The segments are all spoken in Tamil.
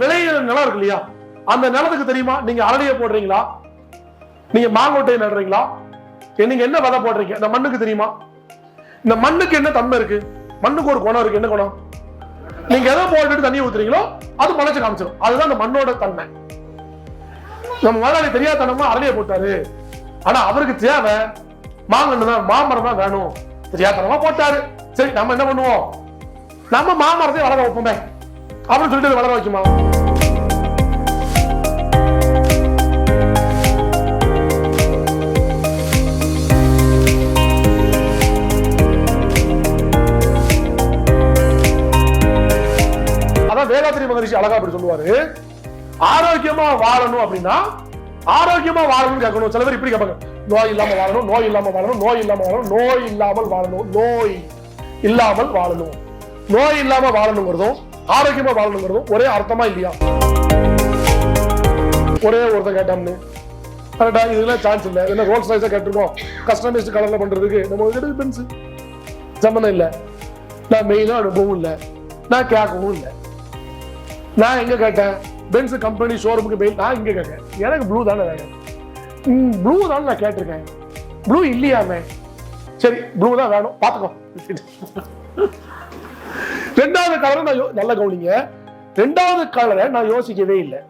விளையிற நிலம் இருக்கு இல்லையா? அந்த நிலத்துக்கு தெரியுமா? நீங்க அரளியை போடுறீங்களா? நீங்க மாங்கொட்டையை நடுறீங்களா? நீங்க என்ன விதை போடுறீங்க? இந்த மண்ணுக்கு தெரியுமா? இந்த மண்ணுக்கு என்ன தன்மை இருக்கு? மண்ணுக்கு ஒரு குணம் இருக்கு. என்ன குணம்? நீங்க எதை போட்டுட்டு தண்ணி ஊத்துறீங்களோ அது முளைச்சு காமிச்சிடும் அதுதான் அந்த மண்ணோட தன்மை. நம்ம முதலாளி தெரியாதனமா அரளியை போட்டாரு. ஆனா அவருக்கு தேவை மாங்கன்னு தான் மாமரம் தான் வேணும். தெரியாதனமா போட்டாரு. சரி நம்ம என்ன பண்ணுவோம்? நம்ம மாமரத்தை வளர வைப்போமே. அப்படின்னு சொல்லிட்டு வளர வைக்குமா? அதான் வேதாத்திரி மகரிஷி அழகா அப்படி சொல்லுவாரு. ஆரோக்கியமா வாழணும் அப்படின்னா ஆரோக்கியமா வாழணும்னு கேட்கணும். சில பேர் இப்படி கேட்பாங்க. நோய் இல்லாம வாழணும் நோய் இல்லாம வாழணும் நோய் இல்லாம வாழணும் நோய் இல்லாமல் வாழணும் நோய் இல்லாமல் வாழணும். நோய் இல்லாம வாழணுங்கிறதும் ஆரோக்கியமா வாழணுங்கிறதும் ஒரே அர்த்தமா இல்லையா? ஒரே ஒருத்தன் கேட்டான்னு. கரெக்டா இதுல சான்ஸ் இல்ல. என்ன ரோல்ஸ் ரைஸா கேட்டிருக்கோம். கஸ்டமைஸ்ட் கலர்ல பண்றதுக்கு. நம்ம எடுத்து பென்ஸ் சம்மந்தம் இல்ல. நான் மெயிலும் அனுபவம் இல்ல. நான் கேட்கவும் இல்லை. நான் எங்க கேட்டேன்? பென்ஸ் கம்பெனி ஷோரூமுக்கு மெயில் நான் இங்க கேட்டேன். எனக்கு ப்ளூ தானே வேணும். ப்ளூ தானே நான் கேட்டிருக்கேன். ப்ளூ இல்லையாமே? சரி ப்ளூ தான் வேணும். பார்த்துக்கோ. ரெண்டாவது கலரை நான் யோ- நல்லா கவனிங்க. ரெண்டாவது கலரை நான் யோசிக்கவே இல்லை.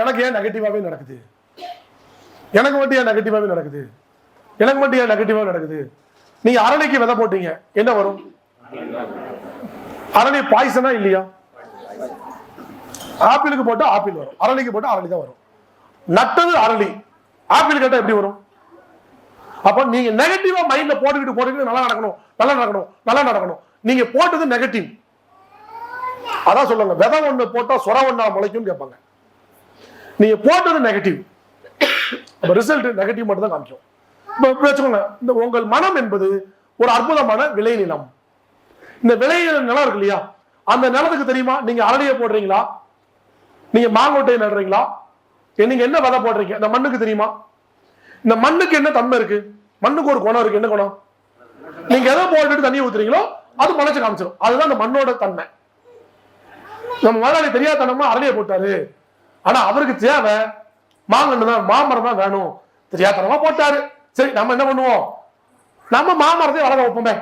எனக்கு ஏன் நெகட்டிவாகவே நடக்குது? எனக்கு மட்டும் ஏன் நெகட்டிவாகவே நடக்குது? எனக்கு மட்டும் ஏன் நெகட்டிவாக நடக்குது? நீங்க அரணிக்கு விதை போட்டீங்க. என்ன வரும்? அரணி பாய்சனா இல்லையா? ஆப்பிளுக்கு போட்டா ஆப்பிள் வரும். அரளிக்கு போட்டா அரளி தான் வரும். நட்டது அரளி. ஆப்பிள் கேட்டா எப்படி வரும்? அப்ப நீங்க நெகட்டிவா மைண்ட்ல போட்டுக்கிட்டு போட்டுக்கிட்டு நல்லா நடக்கணும். நல்லா நடக்கணும். நல்லா நடக்கணும். நீங்க போட்டது நெகட்டிவ் அதான் சொல்லுங்க. விதை ஒண்ணு போட்டா சொர ஒன்னா முளைக்கும் கேட்பாங்க. நீங்க போட்டது நெகட்டிவ் அப்ப ரிசல்ட் நெகட்டிவ் மட்டும் தான் காமிக்கும். இப்ப வச்சுக்கோங்க இந்த உங்கள் மனம் என்பது ஒரு அற்புதமான விளைநிலம் இந்த விளை நிலம் இருக்கு இல்லையா? அந்த நிலத்துக்கு தெரியுமா? நீங்க அரளியை போடுறீங்களா? நீங்க மாங்கொட்டையை நடுறீங்களா? நீங்க என்ன விதை போடுறீங்க? இந்த மண்ணுக்கு தெரியுமா? இந்த மண்ணுக்கு என்ன தன்மை இருக்கு? மண்ணுக்கு ஒரு குணம் இருக்கு. என்ன குணம்? நீங்க எதை போட்டுட்டு தண்ணி ஊத்துறீங்களோ அது முளைச்சு காமிச்சிடும் அதுதான் அந்த மண்ணோட தன்மை. நம்ம முதலாளி தெரியாதனமா அரளியை போட்டாரு. ஆனா அவருக்கு தேவை மாங்கன்னு தான் மாமரம் தான் வேணும். தெரியாதனமா போட்டாரு. சரி நம்ம என்ன பண்ணுவோம்? நம்ம மாமரத்தை வளர வைப்போமே.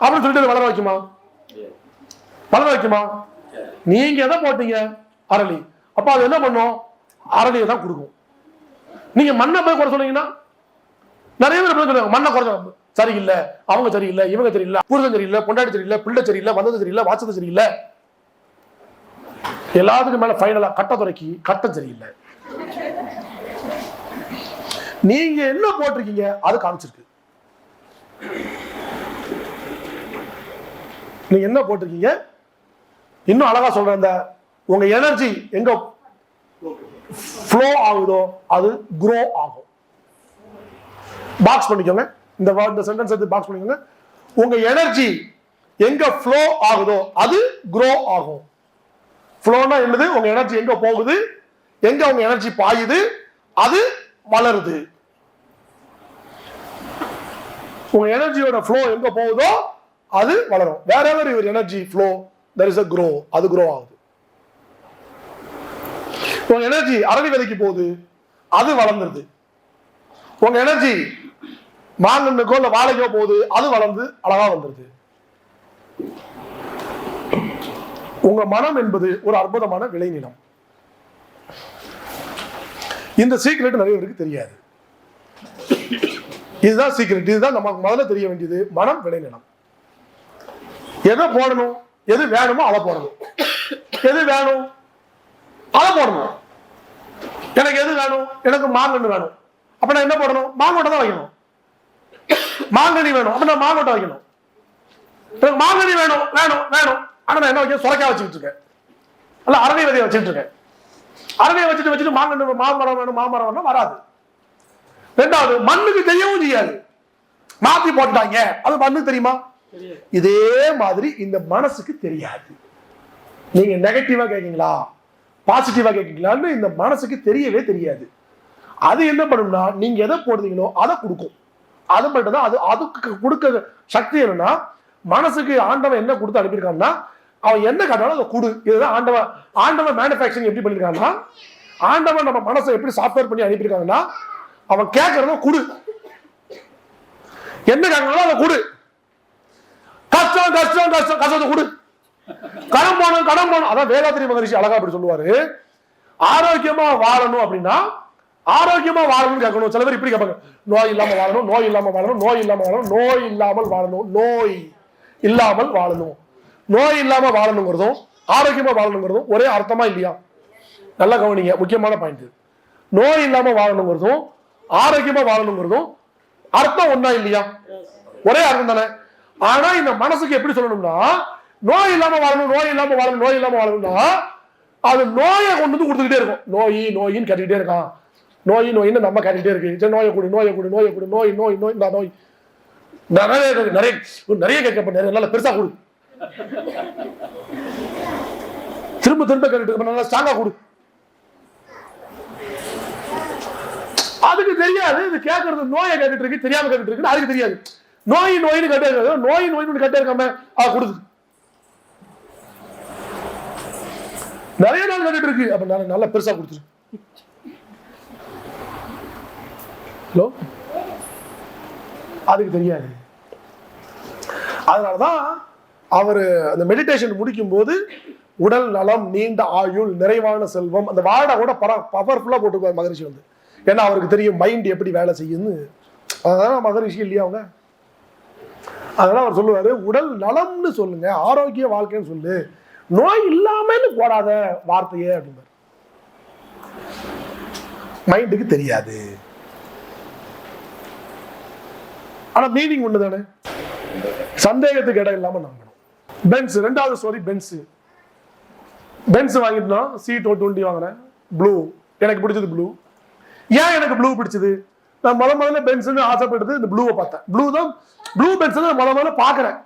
அப்படின்னு சொல்லிட்டு வளர வைக்குமா? வளர வைக்குமா? நீங்க எதை போட்டீங்க? அரளி. அப்ப அது என்ன பண்ணும்? அரளியை தான் கொடுக்கும். நீங்க மண்ணை போய் குறை சொன்னீங்கன்னா நிறைய பேர் எப்படி சொல்லுவாங்க. மண்ணை குறை சரியில்லை அவங்க சரியில்லை இவங்க சரியில்லை புருஷன் சரியில்லை பொண்டாட்டி சரியில்லை பிள்ளை சரியில்லை வந்தது சரியில்லை வாச்சது சரியில்லை. எல்லாத்துக்கும் மேல ஃபைனலா கட்டத்துறைக்கு கட்டம் சரியில்லை. நீங்க என்ன போட்டிருக்கீங்க? அது காமிச்சிருக்கு. நீங்க என்ன போட்டிருக்கீங்க? இன்னும் அழகா சொல்றேன் இந்த உங்க எனர்ஜி எங்க ஃப்ளோ ஆகுதோ அது குரோ ஆகும். பாக்ஸ் பண்ணிக்கோங்க. இந்த word- இந்த சென்டென்ஸ் எடுத்து பாக்ஸ் பண்ணிக்கோங்க. உங்க எனர்ஜி எங்க ஃப்ளோ ஆகுதோ அது குரோ ஆகும். ஃப்ளோனா என்னது? உங்க எனர்ஜி எங்க போகுது? எங்க உங்க எனர்ஜி பாயுது? அது வளருது. உங்க எனர்ஜியோட ஃப்ளோ எங்க போகுதோ அது வளரும். வேற ever your energy flow there is a grow அது க்ரோ ஆகுது. உங்க எனர்ஜி அரளி விதைக்கு போகுது. அது வளர்ந்துருது. உங்க எனர்ஜி மாங்கன்னுக்கோ இல்லை வாழைக்கோ போகுது. அது வளர்ந்து அழகா வந்துருது. உங்க மனம் என்பது ஒரு அற்புதமான விளைநிலம். இந்த சீக்ரெட் நிறைய பேருக்கு தெரியாது. இதுதான் சீக்ரெட் இதுதான் நமக்கு முதல்ல தெரிய வேண்டியது. மனம் விளைநிலம். எதை போடணும்? எது வேணுமோ அதை போடணும். எது வேணும்? அதை போடணும். எனக்கு எது வேணும்? எனக்கு மாங்கன்று வேணும். அப்ப நான் என்ன போடணும்? மாங்கொட்டை தான் வைக்கணும். மாங்கனி வேணும். அப்ப நான் மாங்கொட்டை வைக்கணும். எனக்கு மாங்கனி வேணும் வேணும் வேணும். ஆனா நான் என்ன வைக்க சுரக்கா வச்சுக்கிட்டு இருக்கேன். அல்ல அரளி விதையை வச்சுட்டு இருக்கேன். அரளியை வச்சுட்டு வச்சுட்டு மாமரம் வேணும் மாமரம் வேணும் வராது. ரெண்டாவது மண்ணுக்கு தெரியவும் செய்யாது. மாத்தி போட்டுட்டாங்க. அது மண்ணுக்கு தெரியுமா? இதே மாதிரி இந்த மனசுக்கு தெரியாது. நீங்க நெகட்டிவா கேட்கீங்களா பாசிட்டிவா கேட்கீங்களான்னு இந்த மனசுக்கு தெரியவே தெரியாது. அது என்ன பண்ணும்னா நீங்க எதை போடுறீங்களோ அதை கொடுக்கும். அது மட்டும் தான் அது அதுக்கு கொடுக்க சக்தி என்னன்னா மனசுக்கு ஆண்டவன் என்ன கொடுத்து அனுப்பியிருக்கான்னா அவன் என்ன காட்டாலும் அதை கொடு. இதுதான் ஆண்டவன் ஆண்டவன் மேனுஃபேக்சரிங் எப்படி பண்ணியிருக்காங்கன்னா ஆண்டவன் நம்ம மனசை எப்படி சாஃப்ட்வேர் பண்ணி அனுப்பியிருக்காங்கன்னா அவன் கேட்கறத கொடு. என்ன கேட்கறாங்களோ அதை கொடு. கஷ்டம் கஷ்டம் கஷ்டம் கஷ்டத்தை கொடு. கடன் போகணும் கடன் போகணும். அதான் வேதாத்திரி மகரிஷி அழகா அப்படி சொல்லுவாரு. ஆரோக்கியமா வாழணும் அப்படின்னா ஆரோக்கியமா வாழணும்னு கேட்கணும். சில பேர் இப்படி கேட்பாங்க. நோய் இல்லாம வாழணும் நோய் இல்லாம வாழணும் நோய் இல்லாம வாழணும் நோய் இல்லாமல் வாழணும் நோய் இல்லாமல் வாழணும். நோய் இல்லாம வாழணுங்கிறதும் ஆரோக்கியமா வாழணுங்கிறதும் ஒரே அர்த்தமா இல்லையா? நல்லா கவனிங்க. முக்கியமான பாயிண்ட் நோய் இல்லாம வாழணுங்கிறதும் ஆரோக்கியமா வாழணுங்கிறதும் அர்த்தம் ஒன்றா இல்லையா? ஒரே அர்த்தம் தானே. ஆனா இந்த மனசுக்கு எப்படி சொல்லணும்னா நோய் இல்லாம வாழணும் நோய் இல்லாம வாழணும் நோய் இல்லாம வாழணும்னா அது நோயை கொண்டு வந்து கொடுத்துக்கிட்டே இருக்கும். நோய் நோயின்னு கட்டிக்கிட்டே இருக்கான். நோய் நோயின்னு நம்ம கட்டிகிட்டே இருக்கு. சரி நோயை கொடு நோயை கொடு நோயை கொடு நோய் நோய் நோய் இந்த நோய். நிறைய நிறைய நிறைய கேட்கப்பட்ட நிறைய நல்லா பெருசா கொடு. திரும்ப திரும்ப கேட்டுட்டு நல்லா ஸ்ட்ராங்கா கொடு. அதுக்கு தெரியாது இது கேட்கறது நோயை கேட்டுட்டு இருக்கு தெரியாம கேட்டுட்டு இருக்கு அதுக்கு தெரியாது. நோய் நோயின்னு கட்டே இருக்காது நோய் நோயின்னு கட்டே இருக்காம ஆ கொடுது. நிறைய நாள் கட்டிட்டு இருக்கு. அப்ப நான் நல்லா பெருசா கொடுத்துரு ஹலோ? அதுக்கு தெரியாது. அதனாலதான் அவர் அந்த மெடிடேஷன் முடிக்கும் போது உடல் நலம் நீண்ட ஆயுள் நிறைவான செல்வம். அந்த வார்டை கூட பர பவர்ஃபுல்லாக போட்டுக்குவார் மகரிஷி வந்து. ஏன்னா அவருக்கு தெரியும் மைண்ட் எப்படி வேலை செய்யுன்னு அதெல்லாம் மகரிஷி இல்லையா அவங்க? அதெல்லாம் அவர் சொல்லுவார் உடல் நலம்னு சொல்லுங்க ஆரோக்கிய வாழ்க்கைன்னு சொல்லு. நோய் இல்லாமன்னு போடாத வார்த்தையே அப்படிம்பாரு. மைண்டுக்கு தெரியாது. ஆனால் மீனிங் ஒன்று தானே சந்தேகத்துக்கு இடம் இல்லாமல் நம்ம பென்ஸ் ரெண்டாவது ஸ்டோரி பென்ஸ் பென்ஸ் வாங்கிட்டோம் சி டோ டுவெண்ட்டி வாங்கினேன் ப்ளூ எனக்கு பிடிச்சது ப்ளூ ஏன் எனக்கு ப்ளூ பிடிச்சது? நான் மொதல் முதல்ல பென்ஸ்னு ஆசைப்பட்டது இந்த ப்ளூவை பார்த்தேன். ப்ளூ தான் ப்ளூ பென்ஸ் தான் மொதல் முதல்ல பார்க்குறேன்.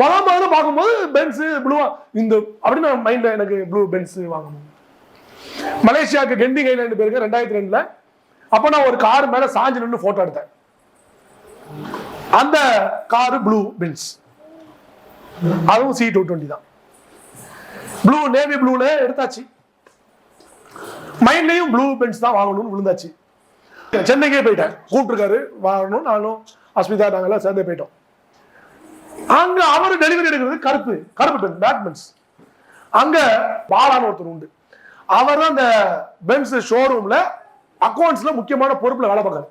மொதல் முதல்ல பார்க்கும்போது பென்ஸ் ப்ளூவா இந்த அப்படின்னு நான் மைண்ட்ல எனக்கு ப்ளூ பென்ஸ் வாங்கணும். மலேசியாவுக்கு கெண்டிங் ஐலாண்டு பேருக்கு ரெண்டாயிரத்தி ரெண்டுல. அப்போ நான் ஒரு கார் மேல சாஞ்சு நின்று போட்டோ எடுத்தேன். அந்த காரு ப்ளூ பென்ஸ் அதுவும் சி டூ டுவெண்ட்டி தான். ப்ளூ நேவி ப்ளூல எடுத்தாச்சு. மைண்ட்லேயும் ப்ளூ பென்ஸ் தான் வாங்கணும்னு விழுந்தாச்சு. சென்னைக்கே போயிட்டேன். கூப்பிட்டுருக்காரு. வாங்கணும் நானும் அஸ்மிதா நாங்கெல்லாம் சேர்ந்தே போயிட்டோம். அங்க அவர் டெலிவரி எடுக்கிறது கருப்பு கருப்பு பென் பேக் பென்ஸ் அங்க பாலான்னு ஒருத்தர் உண்டு. அவர் தான் அந்த பென்ஸ் ஷோரூம்ல அக்கௌண்ட்ஸ்ல முக்கியமான பொறுப்புல வேலை பார்க்காரு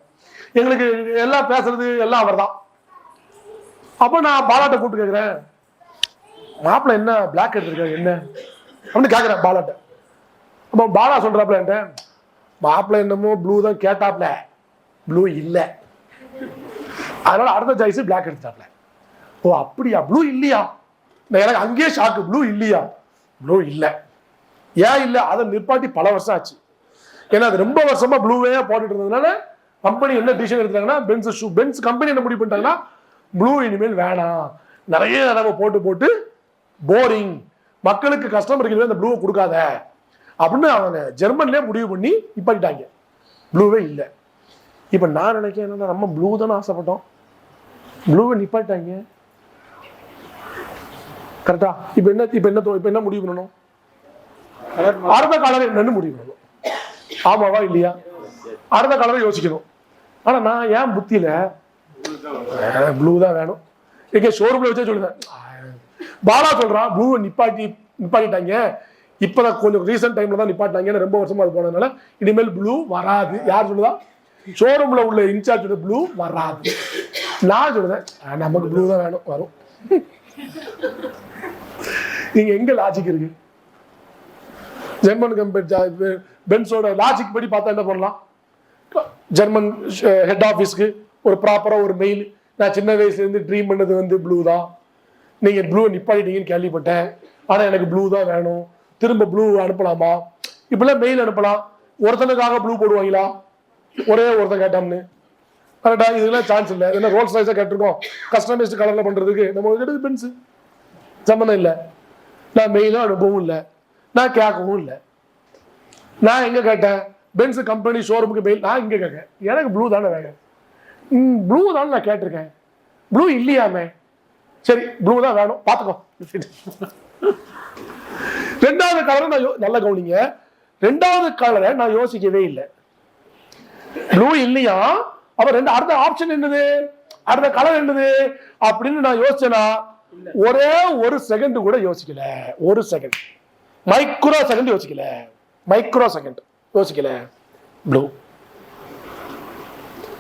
எங்களுக்கு எல்லாம் பேசுறது எல்லாம் அவர் தான் அப்போ நான் பாலாட்ட கூப்பிட்டு கேட்குறேன் மாப்பிள்ள என்ன பிளாக் எடுத்திருக்காரு என்ன? அப்படின்னு கேட்குறேன் பாலாட்ட. அப்போ பாலா சொல்கிறாப்புல என்கிட்ட மாப்பிள்ள என்னமோ ப்ளூ தான் கேட்டாப்ல. ப்ளூ இல்லை. அதனால அடுத்த சாய்ஸ் பிளாக் எடுத்தாப்ல. ஓ அப்படியா? ப்ளூ இல்லையா? நான் எனக்கு அங்கேயே ஷாக்கு ப்ளூ இல்லையா? ப்ளூ இல்லை. ஏன் இல்லை? அதை நிப்பாட்டி பல வருஷம் ஆச்சு. ஏன்னா அது ரொம்ப வருஷமா ப்ளூவே போட்டுட்டு இருந்ததுனால கம்பெனி என்ன டிசிஷன் எடுத்தாங்கன்னா பென்ஸ் ஷூ பென்ஸ் கம்பெனி என்ன முடிவு பண்ணிட்டாங்கன்னா ப்ளூ இனிமேல் வேணாம். நிறைய தடவை போட்டு போட்டு போரிங் மக்களுக்கு கஸ்டமருக்கு அந்த ப்ளூவை கொடுக்காத. அப்படின்னு அவங்க ஜெர்மன்லேயே முடிவு பண்ணி நிப்பாட்டிட்டாங்க. ப்ளூவே இல்லை. இப்போ நான் நினைக்கிறேன் என்னன்னா நம்ம ப்ளூ தானே ஆசைப்பட்டோம். ப்ளூவை நிப்பாட்டாங்க கரெக்டா இப்போ என்ன இப்போ என்ன தோ- இப்போ என்ன முடிவு பண்ணணும்? அடுத்த கலர் என்னன்னு முடிவு பண்ணணும். ஆமாவா இல்லையா? அடுத்த கலரை யோசிக்கணும். ஆனா நான் ஏன் புத்தியில ப்ளூ தான் வேணும். எங்க ஷோரூம்ல வச்சே சொல்லுவேன் பாலா சொல்றான் ப்ளூவை நிப்பாட்டி நிப்பாட்டிட்டாங்க. இப்பதான் கொஞ்சம் ரீசெண்ட் டைம்ல தான் நிப்பாட்டினாங்க ரொம்ப வருஷமா அது போனதுனால இனிமேல் ப்ளூ வராது. யார் சொல்லுதா? ஷோரூம்ல உள்ள இன்சார்ஜ் ப்ளூ வராது. நான் சொல்லுதேன் நமக்கு ப்ளூ தான் வேணும் வரும். நீங்க எங்க லாஜிக் இருக்கு? ஜெர்மன் கம்பெனி பென்ஸோட லாஜிக் படி பார்த்தா என்ன பண்ணலாம்? ஜெர்மன் ஹெட் ஆஃபீஸ்க்கு ஒரு ப்ராப்பராக ஒரு மெயில் நான் சின்ன வயசுலேருந்து ட்ரீம் பண்ணது வந்து ப்ளூ தான். நீங்கள் ப்ளூ நிப்பாட்டிட்டீங்கன்னு கேள்விப்பட்டேன். ஆனால் எனக்கு ப்ளூ தான் வேணும். திரும்ப ப்ளூ அனுப்பலாமா? இப்படிலாம் மெயில் அனுப்பலாம். ஒருத்தனுக்காக ப்ளூ போடுவாங்களா? ஒரே ஒருத்தன் கேட்டாம்னு. கரெக்டாக இதுக்கெல்லாம் சான்ஸ் இல்லை. என்ன ரோல்ஸ் ரைஸாக கேட்டிருக்கோம். கஸ்டமைஸ்டு கலரில் பண்ணுறதுக்கு நம்ம கேட்டது பென்ஸு சம்மந்தம் இல்லை. நான் மெயிலும் அனுப்பவும் இல்லை. நான் கேட்கவும் இல்லை. நான் எங்கே கேட்டேன்? பென்ஸ் கம்பெனி ஷோரூமுக்கு மெயில் நான் இங்கே கேட்கேன் எனக்கு ப்ளூ தானே வேணும். ம் ப்ளூ தானே நான் கேட்டிருக்கேன். ப்ளூ இல்லையாமே? சரி ப்ளூ தான் வேணும். பார்த்துக்கோ. ரெண்டாவது கலரை நான் யோ- நல்லா கவனிங்க. ரெண்டாவது கலரை நான் யோசிக்கவே இல்லை. ப்ளூ இல்லையா? அப்ப ரெண்டு அடுத்த ஆப்ஷன் என்னது? அடுத்த கலர் என்னது? அப்படின்னு நான் யோசிச்சேனா ஒரே ஒரு செகண்ட் கூட யோசிக்கல. ஒரு செகண்ட் மைக்ரோ செகண்ட் யோசிக்கல. மைக்ரோ செகண்ட் யோசிக்கல. ப்ளூ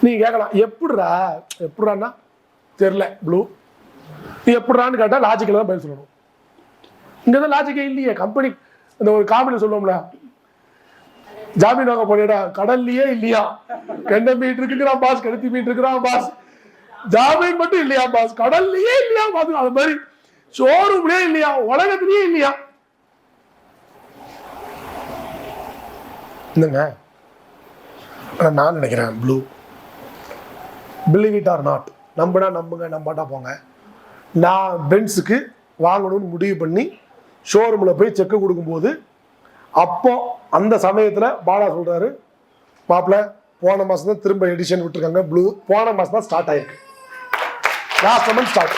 நீங்க கேட்கலாம் எப்படிடா எப்படிடான்னா தெரியல ப்ளூ நீ எப்படிடான்னு கேட்டா லாஜிக்கல தான் பதில் சொல்லணும். இங்க தான் லாஜிக்கே இல்லையே. கம்பெனி இந்த ஒரு காமெடி சொல்லுவோம்ல. ஜாமீன் வாங்க போனியடா கடல்லையே இல்லையா? கெண்ட மீட் இருக்குறான் பாஸ் கெடுத்தி மீட் இருக்கிறான் பாஸ் ஜாமீன் மட்டும் இல்லையா பாஸ் கடல்லையே இல்லையா பாஸ் அது மாதிரி ஷோரூம்லயே இல்லையா? உலகத்திலேயே இல்லையா? என்னங்க? நான் நினைக்கிறேன் blue believe it or not நம்பினா நம்புங்க நம்பாட்டா போங்க. நான் பென்ஸுக்கு வாங்கணும்னு முடிவு பண்ணி ஷோரூமில் போய் செக்கு கொடுக்கும்போது அப்போ அந்த சமயத்தில் பாலா சொல்கிறாரு மாப்பிள்ள போன மாதம் தான் திரும்ப எடிஷன் விட்டுருக்காங்க ப்ளூ போன மாதம் தான் ஸ்டார்ட் ஆயிருக்கு. Last month start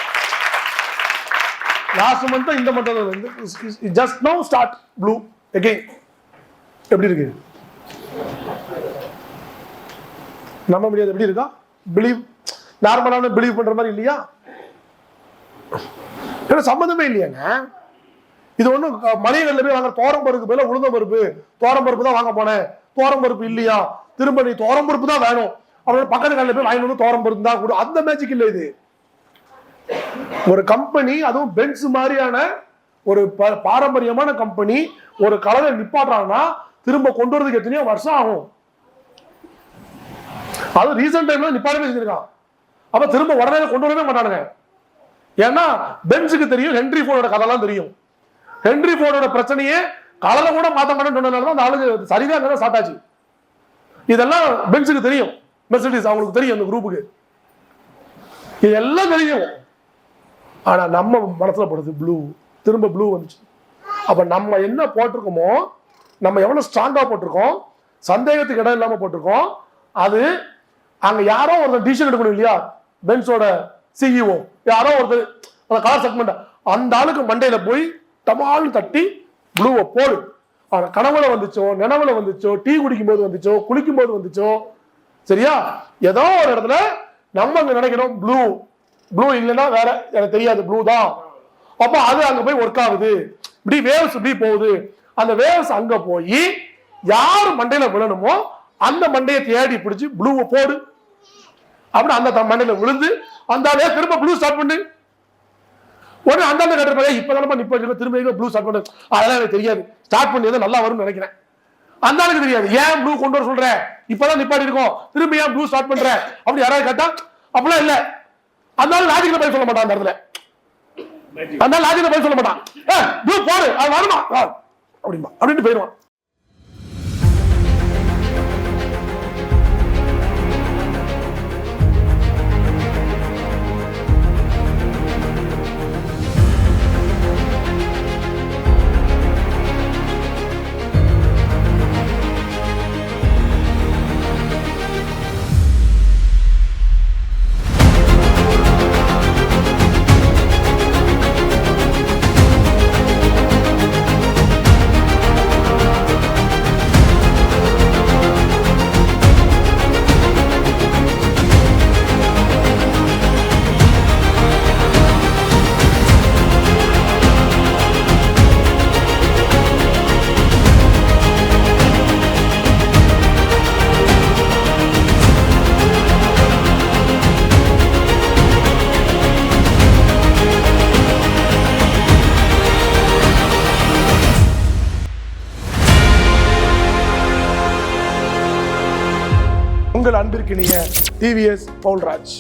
last month தான் இந்த month just no start blue again எப்படி இருக்கு? நம்ப முடியாது எப்படி இருக்கா? பிலீவ் நார்மலான பிலீவ் பண்ணுற மாதிரி இல்லையா? ஏன்னா சம்மந்தமே இல்லையாங்க. இது ஒன்றும் மளிகைகளில் போய் வாங்க தோரம் பருப்பு பதிலா உளுந்த பருப்பு. தோரம் பருப்பு தான் வாங்க போனேன். தோரம் பருப்பு இல்லையா? திரும்ப நீ தோரம் பருப்பு தான் வேணும். அப்புறம் பக்கத்து கடையில் போய் வாங்கிட்டு வந்து தோரம் பருப்பு தான் கூட. அந்த மேஜிக் இல்லை இது. ஒரு கம்பெனி அதுவும் பென்ஸ் மாதிரியான ஒரு ப- பாரம்பரியமான கம்பெனி ஒரு கலரை நிப்பாட்டுறாங்கன்னா திரும்ப கொண்டு வரதுக்கு எத்தனையோ வருஷம் ஆகும். அது ரீசெண்ட் டைம்ல நிப்பாடவே செஞ்சிருக்கான். அப்ப திரும்ப உடனே கொண்டு வரவே மாட்டானுங்க. ஏன்னா பென்ஸுக்கு தெரியும் ஹென்ரி ஃபோர்டோட கதைலாம் தெரியும். ஹென்ரி ஃபோர்டோட பிரச்சனையே கலரை கூட மாத்த மாட்டேன்னு சொன்னதுனால தான் அந்த ஆளுங்க சரிதான் சாட்டாச்சு இதெல்லாம் பென்ஸுக்கு தெரியும். மெர்சிடிஸ் அவங்களுக்கு தெரியும் அந்த குரூப்புக்கு இதெல்லாம் தெரியும். ஆனா நம்ம மனசுல படுது ப்ளூ திரும்ப ப்ளூ வந்துச்சு. அப்ப நம்ம என்ன போட்டிருக்கோமோ நம்ம எவ்வளவு ஸ்ட்ராங்கா போட்டிருக்கோம் சந்தேகத்துக்கு இடம் இல்லாம போட்டிருக்கோம் அது அங்க யாரோ ஒருத்தர் டிசிஷன் எடுக்கணும் இல்லையா? பென்ஸோட சிஇஓ யாரோ ஒருத்தர் அந்த கலர் செக்மெண்ட் அந்த ஆளுக்கு மண்டையில போய் டமால் தட்டி ப்ளூவை போடு. ஆனா கனவுல வந்துச்சோ நினைவுல வந்துச்சோ டீ குடிக்கும் போது வந்துச்சோ குளிக்கும் போது வந்துச்சோ சரியா? ஏதோ ஒரு இடத்துல நம்ம அங்க நினைக்கிறோம் ப்ளூ ப்ளூ இல்லைன்னா வேற எனக்கு தெரியாது ப்ளூ தான். அப்ப அது அங்க போய் ஒர்க் ஆகுது. இப்படி வேவ்ஸ் இப்படி போகுது. அந்த வேவ்ஸ் அங்க போய் யார் மண்டையில விழணுமோ அந்த மண்டையை தேடி பிடிச்சி ப்ளூவை போடு. அப்படி அந்த மண்ணில் விழுந்து அந்த ஆளே திரும்ப ப்ளூ ஸ்டார்ட் பண்ணு. உடனே அந்த ஆளு கட்டுற இப்ப தானப்பா சொல்லி திரும்ப ப்ளூ ஸ்டார்ட் பண்ணு. அதெல்லாம் எனக்கு தெரியாது. ஸ்டார்ட் பண்ணி நல்லா வரும்னு நினைக்கிறேன். அந்த ஆளுக்கு தெரியாது. ஏன் ப்ளூ கொண்டு வர சொல்ற? இப்பதான் நிப்பாட்டி இருக்கோம். திரும்ப ஏன் ப்ளூ ஸ்டார்ட் பண்ற? அப்படி யாராவது கேட்டா அப்படிலாம் இல்ல. அந்த ஆளு லாஜிக்கல பதில் சொல்ல மாட்டான் அந்த இடத்துல. அந்த ஆளு லாஜிக்கல சொல்ல மாட்டான். ப்ளூ போடு. அது வருமா? வா. அப்படிம்பா. அப்படின்ட்டு போயிடுவான். உங்கள் டிவிஎஸ் பவுல்ராஜ்